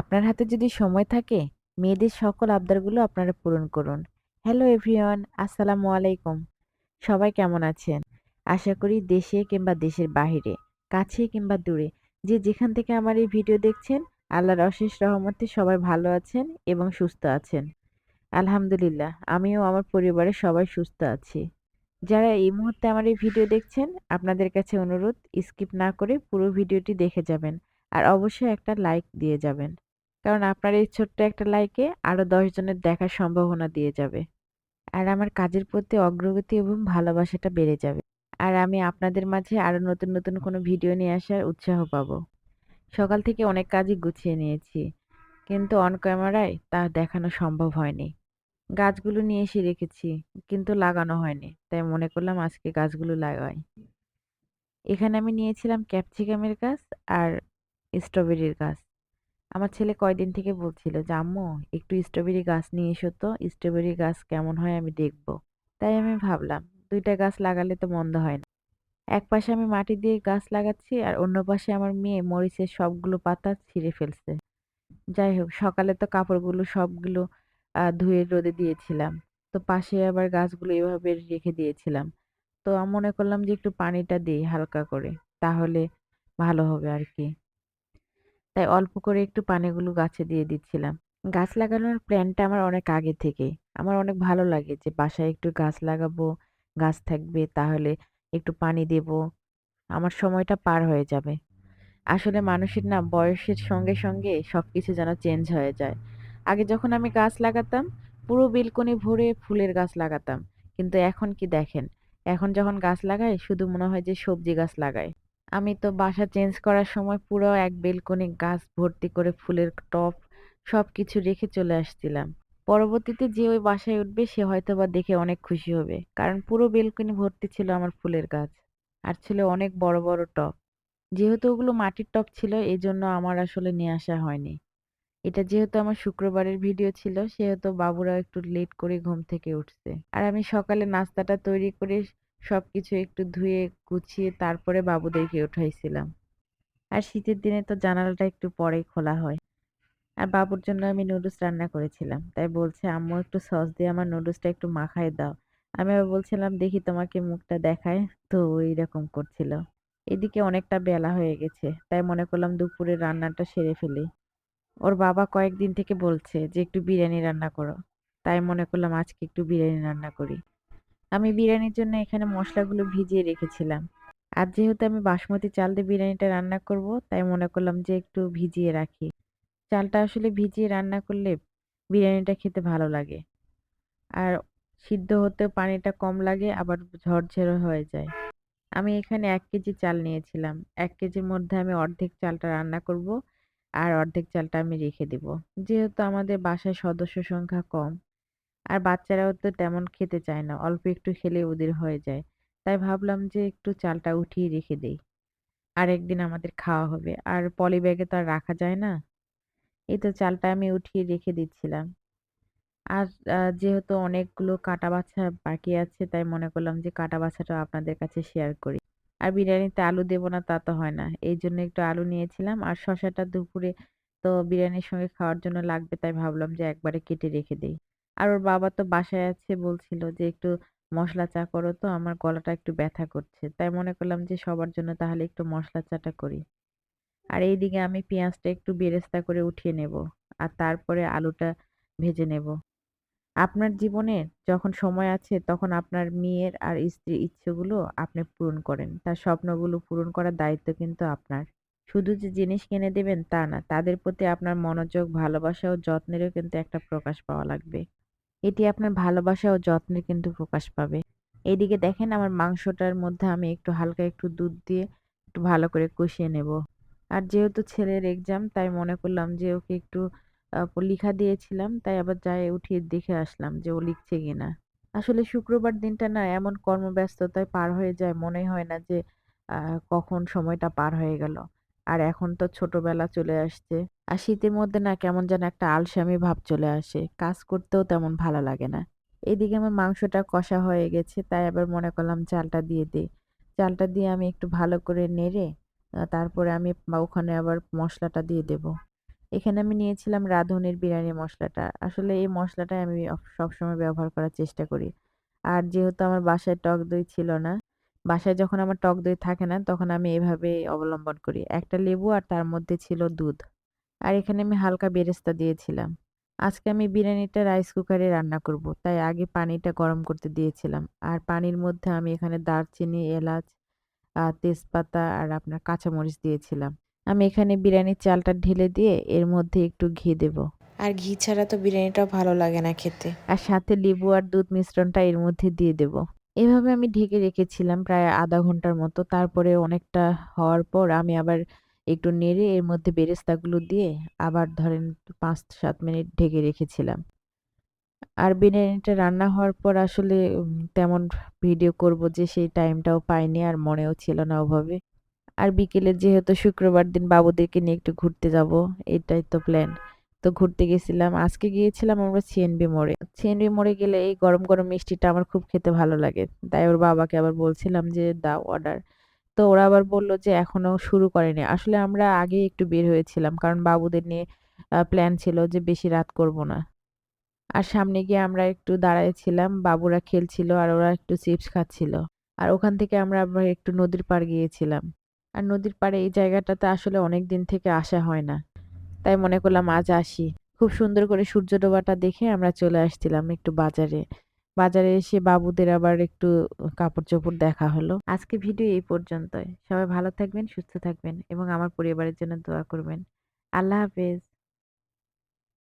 আপনার হাতে যদি সময় থাকে, মেয়েদের সকল আবদারগুলো আপনারা পূরণ করুন। হ্যালো এভরিওয়ান, আসসালামু আলাইকুম। সবাই কেমন আছেন? আশা করি দেশে কিংবা দেশের বাইরে কাছে কিংবা দূরে, যে যেখান থেকে আমার এই ভিডিও দেখছেন, আল্লাহর অশেষ রহমতে সবাই ভালো আছেন এবং সুস্থ আছেন। আলহামদুলিল্লাহ, আমিও আমার পরিবারের সবাই সুস্থ আছি। যারা এই মুহূর্তে আমার এই ভিডিও দেখছেন, আপনাদের কাছে অনুরোধ, স্কিপ না করে পুরো ভিডিওটি দেখে যাবেন, আর অবশ্যই একটা লাইক দিয়ে যাবেন। কারণ আপনার এই ছোট্ট একটা লাইকে আরও দশজনের দেখার সম্ভাবনা দিয়ে যাবে। আর আমার কাজের প্রতি অগ্রগতি এবং ভালোবাসাটা বেড়ে যাবে। আর আমি আপনাদের মাঝে আরও নতুন নতুন কোনো ভিডিও নিয়ে আসার উৎসাহ পাবো। সকাল থেকে অনেক কাজই গুছিয়ে নিয়েছি। কিন্তু অন ক্যামেরায় তা দেখানো সম্ভব হয়নি। গাছগুলো নিয়ে এসে রেখেছি, কিন্তু লাগানো হয়নি। তাই মনে করলাম আজকে গাছগুলো লাগাই। এখানে আমি নিয়েছিলাম ক্যাপসিকামের গাছ আর স্ট্রবেরির গাছ। আমার ছেলে কয়দিন থেকে বলছিল, যে, আম্মু, একটু স্ট্রবেরি গাছ নিয়ে এসো তো স্ট্রবেরি গাছ কেমন হয় আমি দেখব। তাই আমি ভাবলাম, দুইটা গাছ লাগালে তো মন্দ হয় না। এক পাশে আমি মাটি দিয়ে গাছ লাগাচ্ছি আর অন্য পাশে আমার মেয়ে মরিচের সবগুলো পাতা ছিঁড়ে ফেলছে। যাই হোক, সকালে তো কাপড়গুলো সবগুলো ধুয়ে রোদে দিয়েছিলাম। তো পাশে আবার গাছগুলো এভাবে রেখে দিয়েছিলাম। তো আমি মনে করলাম যে, একটু পানিটা দিই হালকা করে, তাহলে ভালো হবে আর কি তাই অল্প করে একটু পানিগুলো গাছে দিয়ে দিচ্ছিলাম। গাছ লাগানোর প্ল্যানটা আমার অনেক আগে থেকে আমার অনেক ভালো লাগে যে বাসায় একটু গাছ লাগাবো, গাছ থাকবে তাহলে একটু পানি দেব, আমার সময়টা পার হয়ে যাবে। আসলে মানুষের না বয়সের সঙ্গে সঙ্গে সব কিছু যেন চেঞ্জ হয়ে যায়। আগে যখন আমি গাছ লাগাতাম, পুরো বেলকনি ভরে ফুলের গাছ লাগাতাম। কিন্তু এখন কি দেখেন? এখন যখন গাছ লাগাই, শুধু মনে হয় যে সবজি গাছ লাগাই। আমি তো বাসা চেঞ্জ করার সময় পুরো এক বেলকনি গাছ ভর্তি করে ফুলের টব কিছু রেখে চলে আসছিলাম। পরবর্তীতে যে ওই বাসায় উঠবে, সে হয়তো বা দেখে অনেক খুশি হবে, কারণ পুরো বেলকনি ভর্তি ছিল আমার ফুলের গাছ আর ছিল অনেক বড় বড় টব। যেহেতু ওগুলো মাটির টব ছিল এই জন্য আমার আসলে নিয়ে আসা হয়নি। এটা যেহেতু আমার শুক্রবারের ভিডিও ছিল, সেহেতু বাবুরা একটু লেট করে ঘুম থেকে উঠছে। আর আমি সকালে নাস্তাটা তৈরি করে সবকিছু একটু ধুয়ে, গুছিয়ে তারপরে বাবুদেরকে উঠাইছিলাম। আর শীতের দিনে তো জানালাটা একটু পরেই খোলা হয়। আর বাবুর জন্য আমি নুডলস রান্না করেছিলাম। তাই বলছে, আম্মু, একটু সস দিয়ে আমার নুডলসটা একটু মাখায় দাও। আমি আবার বলছিলাম, দেখি তোমাকে মুখটা দেখায়। তো এইরকম করছিল। এদিকে অনেকটা বেলা হয়ে গেছে। তাই মনে করলাম দুপুরে রান্নাটা সেরে ফেলি। ওর বাবা কয়েকদিন থেকে বলছে যে, একটু বিরিয়ানি রান্না করো। তাই মনে করলাম, আজকে একটু বিরিয়ানি রান্না করি। আমি বিরিয়ানির জন্য এখানে মশলাগুলো ভিজিয়ে রেখেছিলাম। আর যেহেতু আমি বাসমতি চাল দিয়ে বিরিয়ানিটা রান্না করব, তাই মনে করলাম যে একটু ভিজিয়ে রাখি। চালটা আসলে ভিজিয়ে রান্না করলে বিরিয়ানিটা খেতে ভালো লাগে। আর সিদ্ধ হতে পানিটা কম লাগে, আবার ঝরঝরে হয়ে যায়। আমি এখানে এক কেজি চাল নিয়েছিলাম। এক কেজির মধ্যে আমি অর্ধেক চালটা রান্না করব, আর অর্ধেক চালটা আমি রেখে দিব। যেহেতু আমাদের বাসায় সদস্য সংখ্যা কম আর বাচ্চারাও তো তেমন খেতে চায় না, অল্প একটু খেলে ওদের হয়ে যায়। তাই ভাবলাম যে একটু চালটা উঠিয়ে রেখে দেই। আর একদিন আমাদের খাওয়া হবে, আর পলি ব্যাগে তো আর রাখা যায় না। এই তো চালটা আমি উঠিয়ে রেখে দিচ্ছিলাম। আর যেহেতু অনেকগুলো কাটা বাছা বাকি আছে, তাই মনে করলাম যে কাটা বাছাটা আপনাদের কাছে শেয়ার করি। আর বিরিয়ানিতে আলু দেবো না তা তো হয় না, এই জন্য একটু আলু নিয়েছিলাম। আর শসাটা দুপুরে তো বিরিয়ানির সঙ্গে খাওয়ার জন্য লাগবে, তাই ভাবলাম যে একবারে কেটে রেখে দেই। আর ওর বাবা তো বাসায় আছে বলছিল যে, একটু মশলা চা করো তো, আমার গলাটা একটু ব্যথা করছে। তাই মনে করলাম যে, সবার জন্য তাহলে একটু মশলা চাটা করি। আর এইদিকে আমি পেঁয়াজটা একটু বেরেস্তা করে উঠিয়ে নেব আর তারপরে আলুটা ভেজে নেব। আপনার জীবনে যখন সময় আছে, তখন আপনার মেয়ের আর স্ত্রীর ইচ্ছেগুলো আপনি পূরণ করেন। তার স্বপ্নগুলো পূরণ করার দায়িত্ব কিন্তু আপনার। শুধু যে জিনিস কিনে দেবেন তা না, তাদের প্রতি আপনার মনোযোগ, ভালোবাসা ও যত্নেরও কিন্তু একটা প্রকাশ পাওয়া লাগবে। এটি আপনার ভালোবাসা ও যত্নের কিন্তু প্রকাশ পাবে। এইদিকে দেখেন আমার মাংসটার মধ্যে আমি একটু হালকা একটু দুধ দিয়ে একটু ভালো করে কষিয়ে নেব। আর যেহেতু ছেলের এক্সাম তাই মনে করলাম যে ওকে একটু লিখা দিয়েছিলাম, তাই আবার যাই উঠিয়ে দেখে আসলাম যে ও লিখছে কিনা। আসলে শুক্রবার দিনটা না এমন কর্মব্যস্ততায় পার হয়ে যায় মনে হয় না যে কখন সময়টা পার হয়ে গেল। আর এখন তো ছোটবেলা চলে আসছে। আর শীতের মধ্যে না কেমন যেন একটা আলসেমি ভাব চলে আসে। কাজ করতেও তেমন ভালো লাগে না। এদিকে আমার মাংসটা কষা হয়ে গেছে তাই আবার মনে করলাম চালটা দিয়ে দিই। চালটা দিয়ে আমি একটু ভালো করে নেড়ে তারপরে আমি ওখানে আবার মশলাটা দিয়ে দেব। এখানে আমি নিয়েছিলাম রাঁধুনির বিরিয়ানি মশলাটা। আসলে এই মশলাটাই আমি সবসময় ব্যবহার করার চেষ্টা করি। আর যেহেতু আমার বাসায় টক দই ছিল না, বাসায় যখন আমার টক দই থাকে না তখন আমি এভাবে অবলম্বন করি। একটা লেবু আর তার মধ্যে ছিল দুধ। আর এখানে আমি হালকা বেরেস্তা দিয়েছিলাম। আজকে আমি বিরিয়ানিটা রাইস কুকারে রান্না করব। তাই আগে পানিটা গরম করতে দিয়েছিলাম। আর পানির মধ্যে আমি এখানে দারচিনি, এলাচ, তেজপাতা আর আপনার কাঁচামরিচ দিয়েছিলাম। আমি এখানে বিরিয়ানির চালটা ঢেলে দিয়ে এর মধ্যে একটু ঘি দেব। আর ঘি ছাড়া তো বিরিয়ানিটাও ভালো লাগে না খেতে। আর সাথে লেবু আর দুধ মিশ্রণটা এর মধ্যে দিয়ে দেব। এভাবে আমি ঢেকে রেখেছিলাম প্রায় আধা ঘণ্টার মতো। তারপরে অনেকটা হওয়ার পর আমি আবার একটু নেড়ে এর মধ্যে বেরেস্তাগুলো দিয়ে আবার ধরেন ৫-৭ মিনিট ঢেকে রেখেছিলাম। আর বিরিয়ানিটা রান্না হওয়ার পর আসলে তেমন ভিডিও করব যে সেই টাইমটাও পাইনি আর মনেও ছিল না ওভাবে। আর বিকেলে যেহেতু শুক্রবার দিন বাবুদেরকে নিয়ে একটু ঘুরতে যাব, এটাই তো প্ল্যান। তো ঘুরতে গেছিলাম। আজকে গিয়েছিলাম আমরা সিএনবি মোড়ে। সিএনবি মোড়ে গেলে এই গরম, গরম মিষ্টিটা আমার খুব খেতে ভালো লাগে। তাই ওর বাবাকে আবার বলছিলাম যে দাও অর্ডার। তো ওরা আবার বলল যে এখনও শুরু করেনি। আসলে আমরা আগেই একটু বের হয়েছিলাম। কারণ বাবুদের নিয়ে প্ল্যান ছিল যে বেশি রাত করব না। আর সামনে গিয়ে আমরা একটু দাঁড়ায়ছিলাম। বাবুরা খেলছিল আর ওরা একটু চিপস খাচ্ছিল। আর ওখান থেকে আমরা আবার একটু নদীর পাড় গিয়েছিলাম। আর নদীর পাড়ে এই জায়গাটাতে আসলে অনেক দিন থেকে আসা হয় না। তাই মনে করলাম আজ আসি। খুব সুন্দর করে সূর্য ডোবাটা দেখে আমরা চলে আসছিলাম একটু বাজারে। বাজারে এসে বাবুদের আবার একটু কাপড়-চোপড় দেখা হলো। আজকে ভিডিও এই পর্যন্তই। সবাই ভালো থাকবেন, সুস্থ থাকবেন এবং আমার পরিবারের জন্য দোয়া করবেন। আল্লাহ হাফেজ।